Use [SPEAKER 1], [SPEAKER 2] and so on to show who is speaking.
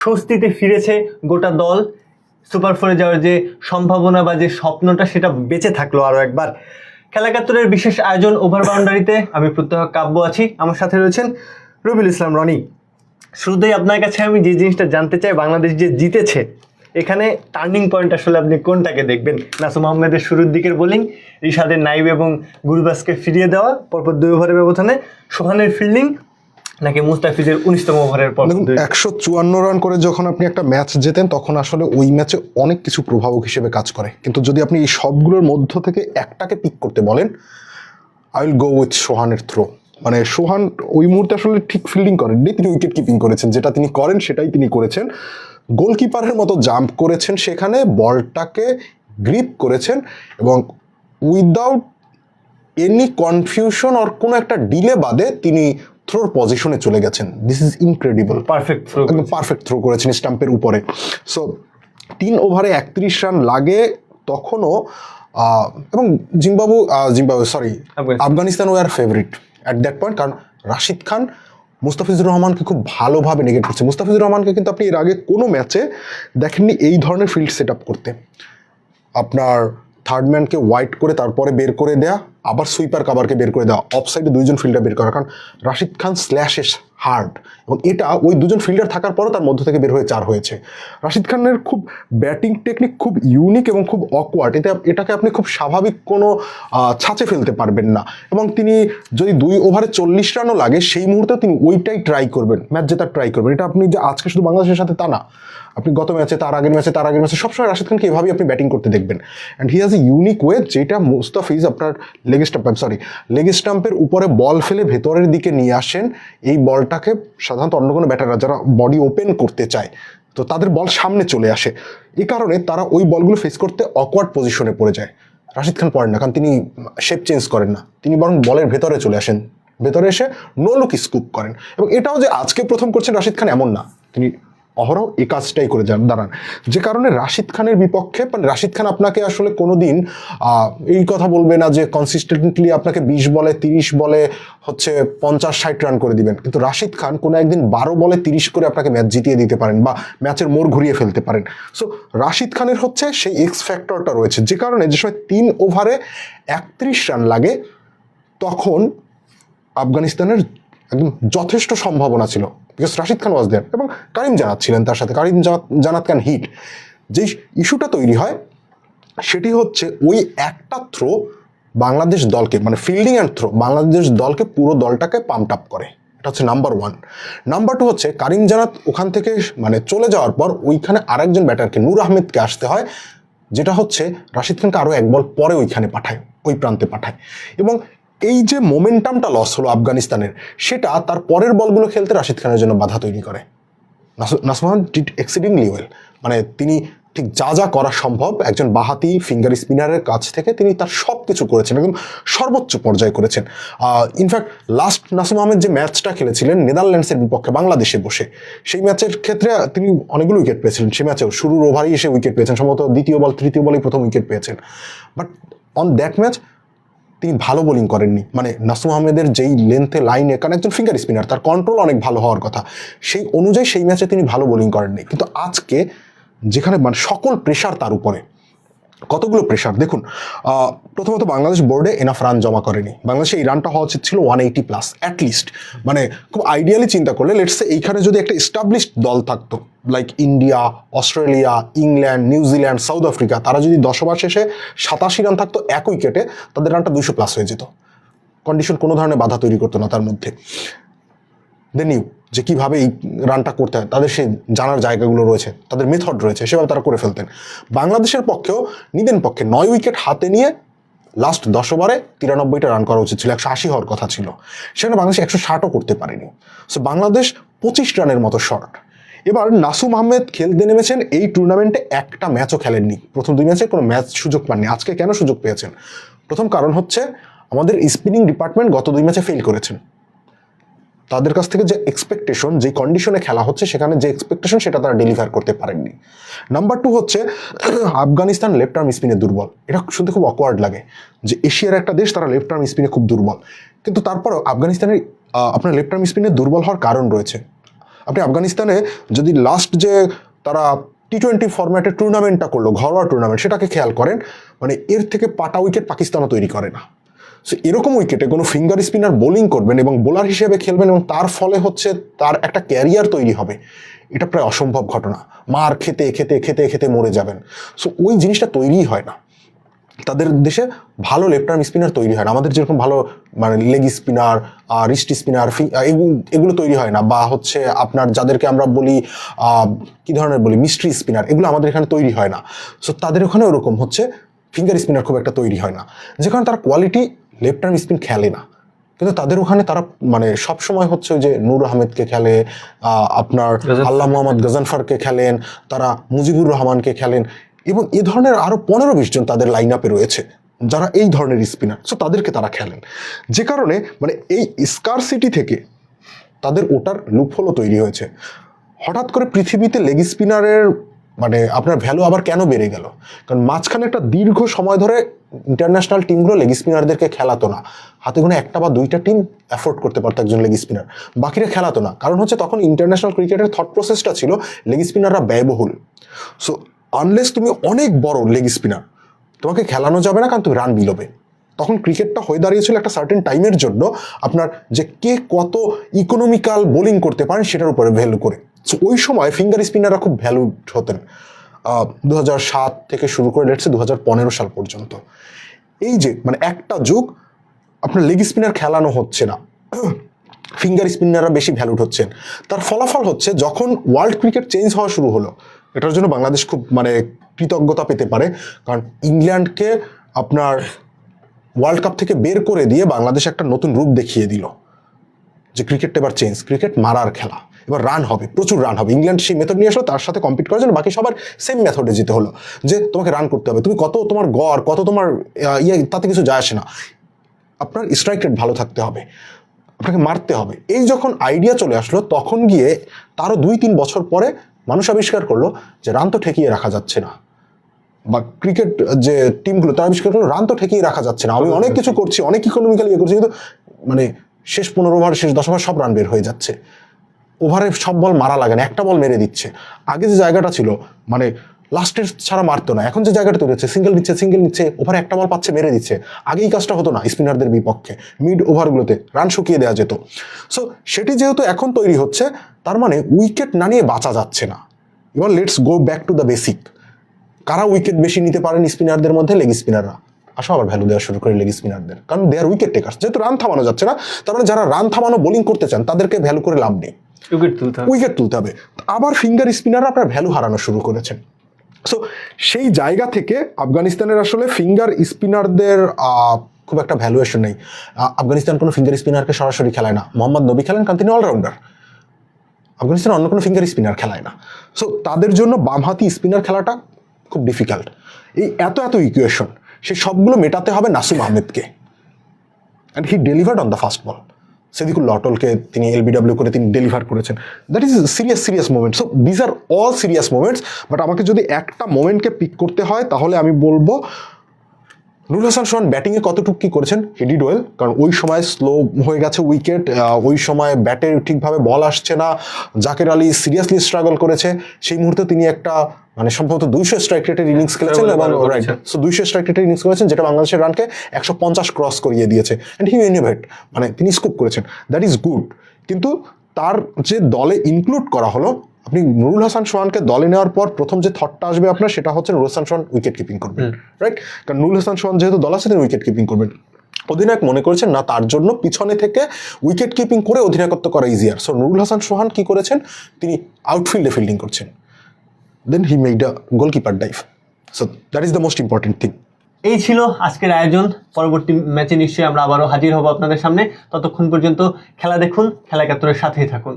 [SPEAKER 1] স্বস্তিতে ফিরেছে গোটা দল। সুপার ফোরে যাওয়ার যে সম্ভাবনা বা যে স্বপ্নটা সেটা বেঁচে থাকল আরও একবার। খেলা একাত্তরের বিশেষ আয়োজন ওভার বাউন্ডারিতে আমি প্রত্যহ কাব্য আছি। আমার সাথে রয়েছেন রবিউল ইসলাম রনি। শুরুতেই আপনার কাছে আমি যে জিনিসটা জানতে চাই, বাংলাদেশ যে জিতেছে, এখানে টার্নিং পয়েন্ট আসলে আপনি কোনটাকে দেখবেন? নাসুম আহমেদের শুরুর দিকের বোলিং রিশাদের নাইব এবং গুরুবাসকে ফিরিয়ে দেওয়া, পরপর দুই ওভারের ব্যবধানে সোহানের ফিল্ডিং নাকি মুস্তাফিজের উনিশতম ওভারের পর?
[SPEAKER 2] একশো চুয়ান্ন রান করে যখন আপনি একটা ম্যাচ জেতেন, তখন আসলে ওই ম্যাচে অনেক কিছু প্রভাবক হিসেবে কাজ করে। কিন্তু যদি আপনি এই সবগুলোর মধ্য থেকে একটাকে পিক করতে বলেন আই উইল গো উইথ সোহানের থ্রো মানে সোহান ওই মুহূর্তে আসলে ঠিক ফিল্ডিং করেননি, তিনি উইকেট কিপিং করেছেন। যেটা তিনি করেন, সেটাই তিনি করেছেন। গোলকিপারের মতো জাম্প করেছেন সেখানে, বলটাকে গ্রিপ করেছেন এবং উইদাউট এনি কনফিউশন আর কোনো একটা ডিলে বাদে তিনি থ্রোর পজিশনে চলে গেছেন। This is incredible
[SPEAKER 1] perfect throw
[SPEAKER 2] একদম পারফেক্ট থ্রো করেছেন স্টাম্পের উপরে। সো তিন ওভারে একত্রিশ রান লাগে তখনও এবং Zimbabwe Zimbabwe sorry
[SPEAKER 1] Afghanistan.
[SPEAKER 2] Were favourite at that point কারণ রাশিদ খান মুস্তাফিজুর রহমানকে খুব ভালোভাবে নেগেট করছে। মুস্তাফিজুর রহমানকে কিন্তু আপনি এর আগে কোনো ম্যাচে দেখেননি এই ধরনের ফিল্ড সেট আপ করতে। আপনার থার্ড ম্যানকে হোয়াইট করে তারপরে বের করে দেয়া, আবার সুইপার কাভারকে বের করে দেওয়া। অফ সাইডে দুইজন ফিল্ডার বের করা। কারণ রাশিদ খান স্ল্যাশেস হার্ড এবং এটা ওই দুজন ফিল্ডার থাকার পরও তার মধ্য থেকে বের হয়ে চার হয়েছে। রাশিদ খানের খুব ব্যাটিং টেকনিক খুব ইউনিক এবং খুব অকওয়ার্ড এতে এটাকে আপনি খুব স্বাভাবিক কোনো ছাঁচে ফেলতে পারবেন না। এবং তিনি যদি দুই ওভারে চল্লিশ রানও লাগে, সেই মুহূর্তে তিনি ওইটাই ট্রাই করবেন ম্যাচ জেতার ট্রাই করবেন। এটা আপনি যে আজকে শুধু বাংলাদেশের সাথে তা না, আপনি গত ম্যাচে তার আগের ম্যাচে তার আগের ম্যাচে সবসময় রাশিদ খানকে এভাবেই আপনি ব্যাটিং করতে দেখবেন। And he has a unique way যেটা মুস্তাফিজ আপনার লেগ স্টাম্প সরি লেগ স্টাম্পের উপরে বল ফেলে ভেতরের দিকে নিয়ে আসেন, এই বলটাকে সাধারণত অন্য কোনো ব্যাটাররা যারা বডি ওপেন করতে চায়, তো তাদের বল সামনে চলে আসে। এই কারণে তারা ওই বলগুলো ফেস করতে অকওয়ার্ড পজিশনে পড়ে যায়। রাশিদ খান পড়েন না, কারণ তিনি শেপ চেঞ্জ করেন না। তিনি বরং বলের ভেতরে চলে আসেন। ভেতরে এসে নো লুক স্কুপ করেন। এবং এটাও যে আজকে প্রথম করছেন রাশিদ খান এমন না। তিনি অহরহ এই কাজটাই করে যান, দাঁড়ান। যে কারণে রাশিদ খানের বিপক্ষে মানে রাশিদ খান আপনাকে আসলে কোনো দিন এই কথা বলবে না যে কনসিস্টেন্টলি আপনাকে বিশ বলে, তিরিশ বলে, হচ্ছে পঞ্চাশ, ষাট রান করে দিবেন। কিন্তু রাশিদ খান কোনো একদিন বারো বলে, তিরিশ করে আপনাকে ম্যাচ জিতিয়ে দিতে পারেন বা ম্যাচের মোড় ঘুরিয়ে ফেলতে পারেন। সো রাশিদ খানের হচ্ছে সেই এক্স ফ্যাক্টরটা রয়েছে। যে কারণে যে সময় তিন ওভারে একত্রিশ রান লাগে, তখন আফগানিস্তানের একদম যথেষ্ট সম্ভাবনা ছিল। বিকজ রাশিদ খান ওয়াজ দেয়ার এবং কারিম জানাত ছিলেন তার সাথে। কারিম জানাত খান হিট। যেই ইস্যুটা তৈরি হয়, সেটি হচ্ছে ওই একটা থ্রো বাংলাদেশ দলকে মানে ফিল্ডিং অ্যান্ড থ্রো বাংলাদেশ দলকে পুরো দলটাকে পাম্প আপ করে। এটা হচ্ছে নাম্বার ওয়ান নাম্বার টু হচ্ছে কারিম জানাত ওখান থেকে মানে চলে যাওয়ার পর ওইখানে আরেকজন ব্যাটারকে, নূর আহমেদকে আসতে হয়, যেটা হচ্ছে রাশিদ খানকে আরও এক বল পরে ওইখানে পাঠায়, ওই প্রান্তে পাঠায়। এবং এই যে মোমেন্টামটা লস হলো আফগানিস্তানের, সেটা তার পরের বলগুলো খেলতে রাশিদ খানের জন্য বাধা তৈরি করে। নাসমান ডিড এক্সিডিংলি ওয়েল মানে তিনি ঠিক যা যা করা সম্ভব, একজন বাহাতি ফিঙ্গার স্পিনারের কাছ থেকে তিনি তার সব কিছু করেছেন, একদম সর্বোচ্চ পর্যায়ে করেছেন। ইনফ্যাক্ট লাস্ট নাসুম আহমেদ যে ম্যাচটা খেলেছিলেন, নেদারল্যান্ডসের বিপক্ষে বাংলাদেশে বসে, সেই ম্যাচের ক্ষেত্রে তিনি অনেকগুলো উইকেট পেয়েছিলেন সেই ম্যাচেও শুরুর ওভারেই এসে উইকেট পেয়েছেন, সম্ভবত দ্বিতীয় বল, তৃতীয় বলেই প্রথম উইকেট পেয়েছেন। বাট অন দ্যাট ম্যাচ তিনি ভালো বোলিং করেননি। মানে নাসুম আহমেদের যেই লেন্থে লাইনে কারণ একজন ফিঙ্গার স্পিনার তার কন্ট্রোল অনেক ভালো হওয়ার কথা। সেই অনুযায়ী সেই ম্যাচে তিনি ভালো বোলিং করেননি। কিন্তু আজকে যেখানে মানে সকল প্রেশার তার উপরে। কতগুলো প্রেশার দেখুন প্রথমত বাংলাদেশ বোর্ডে এনাফ রান জমা করেনি। বাংলাদেশে এই রানটা হওয়া উচিত ছিল ওয়ান এইটি প্লাস অ্যাটলিস্ট মানে খুব আইডিয়ালি চিন্তা করলে লেটসে এইখানে যদি একটা এস্টাবলিশড দল থাকতো like India Australia England New Zealand South Africa তারা যদি দশ ওভার শেষে সাতাশি রান থাকতো এক উইকেটে তাদের রানটা দুশো প্লাস হয়ে যেত। কন্ডিশন কোনো ধরনের বাধা তৈরি করতো না তার মধ্যে। দেন ইউ যে কীভাবে এই রানটা করতে হয়, তাদের সেই জানার জায়গাগুলো রয়েছে, তাদের মেথড রয়েছে, সেভাবে তারা করে ফেলতেন। বাংলাদেশের পক্ষেও নিদেন পক্ষে নয় উইকেট হাতে নিয়ে লাস্ট দশ ওভারে তিরানব্বইটা রান করা উচিত ছিল, একশো আশি হওয়ার কথা ছিল। সেখানে বাংলাদেশ একশো ষাটও করতে পারেনি। সো বাংলাদেশ পঁচিশ রানের মতো শর্ট এবার নাসুম আহমেদ খেলতে নেমেছেন, এই টুর্নামেন্টে একটা ম্যাচও খেলেননি। প্রথম দুই ম্যাচে কোনো ম্যাচ সুযোগ পাননি, আজকে কেন সুযোগ পেয়েছেন? প্রথম কারণ হচ্ছে, আমাদের স্পিনিং ডিপার্টমেন্ট গত দুই ম্যাচে ফেল করেছেন। তাদের কাছ থেকে যে এক্সপেকটেশন যে কন্ডিশনে খেলা হচ্ছে, সেখানে যে এক্সপেকটেশন সেটা তারা ডেলিভার করতে পারেননি। নাম্বার টু হচ্ছে, আফগানিস্তান লেফট আর্ম স্পিনে দুর্বল। এটা শুনতে খুব অকওয়ার্ড লাগে, যে এশিয়ার একটা দেশ, তারা লেফট আর্ম স্পিনে খুব দুর্বল। কিন্তু তারপরেও আফগানিস্তানের আপনার লেফট আর্ম স্পিনে দুর্বল হওয়ার কারণ রয়েছে। আপনি আফগানিস্তানে যদি লাস্ট যে তারা টি টোয়েন্টি ফরম্যাটে টুর্নামেন্টটা করল, ঘরোয়া টুর্নামেন্ট সেটাকে খেয়াল করেন মানে এর থেকে পাটা উইকেট পাকিস্তানও তৈরি করে না। সো এরকম উইকেটে কোনো ফিঙ্গার স্পিনার বোলিং করবেন এবং বোলার হিসেবে খেলবেন এবং তার ফলে হচ্ছে তার একটা ক্যারিয়ার তৈরি হবে। এটা প্রায় অসম্ভব ঘটনা। মার খেতে খেতে খেতে খেতে মরে যাবেন। সো ওই জিনিসটা তৈরিই হয় না। তাদের দেশে ভালো লেফট আর্ম স্পিনার তৈরি হয় না। আমাদের যেরকম ভালো মানে লেগ স্পিনার রিস্ট স্পিনার এগুলো তৈরি হয় না। বা হচ্ছে আপনার যাদেরকে আমরা বলি কি ধরনের বলি? মিস্ট্রি স্পিনার এগুলো আমাদের এখানে তৈরি হয় না। সো তাদের ওখানে ওরকম হচ্ছে। ফিঙ্গার স্পিনার খুব একটা তৈরি হয় না। যেখানে তার কোয়ালিটি লেফট আর্ম স্পিন খেলে না। কিন্তু তাদের ওখানে তারা মানে সব সময় হচ্ছে ওই যে নূর আহমেদকে খেলে আপনার। আল্লাহ মোহাম্মদ গজনফারকে খেলেন তারা মুজিবুর রহমানকে খেলেন এবং এ ধরনের আরও পনেরো বিশ জন তাদের লাইন আপে রয়েছে যারা এই ধরনের স্পিনার সো তাদেরকে তারা খেলেন। যে কারণে মানে এই স্কার সিটি থেকে তাদের ওটার লুপহোলও তৈরি হয়েছে। হঠাৎ করে পৃথিবীতে লেগ স্পিনারের মানে আপনার ভ্যালু আবার কেন বেড়ে গেল? কারণ মাঝখানে একটা দীর্ঘ সময় ধরে ইন্টারন্যাশনাল টিমগুলো লেগ স্পিনারদেরকে খেলাতো না। হাতে গুনে একটা বা দুইটা টিম অ্যাফোর্ড করতে পারতো একজন লেগ স্পিনার বাকিরা খেলাতো না। কারণ হচ্ছে তখন ইন্টারন্যাশনাল ক্রিকেটের থট প্রসেসটা ছিল লেগ স্পিনাররা ব্যয়বহুল। সো আনলেস তুমি অনেক বড় লেগ স্পিনার তোমাকে খেলানো যাবে না কারণ তুমি রান বিলোবে তখন ক্রিকেটটা হয়ে দাঁড়িয়েছিল একটা সার্টেন টাইমের জন্য, আপনার যে কে কত ইকোনমিক্যাল বোলিং করতে পারেন সেটার উপরে ভ্যালু করে। ওই সময় ফিঙ্গার স্পিনাররা খুব ভ্যালুড হতেন দু সাত থেকে শুরু করে লেটসে দু পনেরো সাল পর্যন্ত। এই যে মানে একটা যুগ, আপনার লেগ স্পিনার খেলানো হচ্ছে না। ফিঙ্গার স্পিনাররা বেশি ভ্যালুড হচ্ছেন। তার ফলাফল হচ্ছে, যখন ওয়ার্ল্ড ক্রিকেট চেঞ্জ হওয়া শুরু হলো, এটার জন্য বাংলাদেশ খুব মানে কৃতজ্ঞতা পেতে পারে। কারণ ইংল্যান্ডকে আপনার ওয়ার্ল্ড কাপ থেকে বের করে দিয়ে বাংলাদেশ একটা নতুন রূপ দেখিয়ে দিল। যে ক্রিকেটটা এবার চেঞ্জ ক্রিকেট মারার খেলা। এবার রান হবে প্রচুর রান হবে। ইংল্যান্ড সেই মেথড নিয়ে আসলো তার সাথে কম্পিট করার জন্য বাকি সবার সেম মেথডে যেতে হলো যে তোমাকে রান করতে হবে। তুমি কত তোমার গড় কত তোমার ইয়ে তাতে কিছু যায় আসে না। আপনার স্ট্রাইক রেট ভালো থাকতে হবে আপনাকে মারতে হবে। এই যখন আইডিয়া চলে আসলো তখন গিয়ে তারও দুই তিন বছর পরে মানুষ আবিষ্কার করল যে রান তো ঠেকিয়ে রাখা যাচ্ছে না। বা ক্রিকেট যে টিমগুলো তারা আবিষ্কার করল রান তো ঠেকিয়ে রাখা যাচ্ছে না। আমি অনেক কিছু করছি অনেক ইকোনমিক্যালি ইয়ে করছি কিন্তু মানে শেষ পনেরো ওভার শেষ দশ ওভার সব রান বের হয়ে যাচ্ছে। ওভারে সব বল মারা লাগে না, একটা বল মেরে দিচ্ছে। আগে যে জায়গাটা ছিল মানে লাস্টের ছাড়া মারতো না, এখন যে জায়গাটা তৈরি হচ্ছে সিঙ্গেল নিচ্ছে সিঙ্গেল নিচ্ছে, ওভারে একটা বল পাচ্ছে, মেরে দিচ্ছে আগে এই কাজটা হতো না স্পিনারদের বিপক্ষে। মিড ওভারগুলোতে রান শুকিয়ে দেওয়া যেত। সো সেটি যেহেতু এখন তৈরি হচ্ছে, তার মানে উইকেট না নিয়ে বাঁচা যাচ্ছে না। এবার let's go back to the basic কারা উইকেট বেশি নিতে পারেন স্পিনারদের মধ্যে? লেগ স্পিনাররা আসো আবার ভ্যালু দেওয়া শুরু করে লেগ স্পিনারদের কারণ দে আর উইকেট টেকার্স যেহেতু রান থামানো যাচ্ছে না, তার মানে যারা রান থামানো বোলিং করতে চান, তাদেরকে ভ্যালু করে লাভ নেই।
[SPEAKER 1] উইকেট তুলতে হবে।
[SPEAKER 2] আবার ফিঙ্গার স্পিনার আপনার ভ্যালু হারানো শুরু করেছেন। সো সেই জায়গা থেকে আফগানিস্তানের আসলে ফিঙ্গার স্পিনারদের খুব একটা ভ্যালুয়েশন নেই। আফগানিস্তান কোনো ফিঙ্গার স্পিনারকে সরাসরি খেলায় না। মোহাম্মদ নবী খেলেন কারণ তিনি অলরাউন্ডার আফগানিস্তান অন্য কোনো ফিঙ্গার স্পিনার খেলায় না। সো তাদের জন্য বামহাতি স্পিনার খেলাটা খুব ডিফিকাল্ট এই এত এত ইকুয়েশন সেই সবগুলো মেটাতে হবে নাসিম আহমেদকে। And he delivered on the first ball Sediqullah লটলকে তিনি এলবিডাব্লিউ করে তিনি ডেলিভার করেছেন। That is serious serious moment so these are all serious moments but আমাকে যদি একটা মোমেন্টকে পিক করতে হয়, তাহলে আমি বলব নুরুল হাসান সোহান ব্যাটিংয়ে কতটুকু কি করেছেন? হিডি ডোয়েল কারণ ওই সময় স্লো হয়ে গেছে উইকেট ওই সময় ব্যাটে ঠিকভাবে বল আসছে না। জাকের আলী সিরিয়াসলি স্ট্রাগল করেছে। সেই মুহূর্তে তিনি একটা মানে সম্ভবত দুইশো স্ট্রাইক রেটের ইনিংস খেলেছেন এবং রাইট সো দুইশো স্ট্রাইক রেটের ইনিংস করেছেন যেটা বাংলাদেশের রানকে একশো পঞ্চাশ ক্রস করিয়ে দিয়েছে। অ্যান্ড হি ইনোভেট মানে তিনি স্কুপ করেছেন। দ্যাট ইজ গুড কিন্তু তার যে দলে ইনক্লুড করা হলো আপনি নুরুল হাসান সোহানকে দলে নেওয়ার পর প্রথম যে থটটা আসবে আপনার সেটা হচ্ছে নুরুল হাসান সোহান উইকেট কিপিং করবেন রাইট কারণ নুরুল হাসান সোহান যেহেতু দল আছে তিনি উইকেট কিপিং করবেন। অধিনায়ক মনে করেছেন না তার জন্য পিছনে থেকে উইকেট কিপিং করে অধিনায়কত্ব করা ইজিয়ার সো নুরুল হাসান সোহান কি করেছেন? তিনি আউটফিল্ডে ফিল্ডিং করছেন। Then he made a goalkeeper dive so that is the most important thing
[SPEAKER 1] এই ছিল আজকের আয়োজন। পরবর্তী ম্যাচে নিশ্চয়ই আমরা আবারও হাজির হব আপনাদের সামনে। ততক্ষণ পর্যন্ত খেলা দেখুন খেলা একাত্তরের সাথেই থাকুন।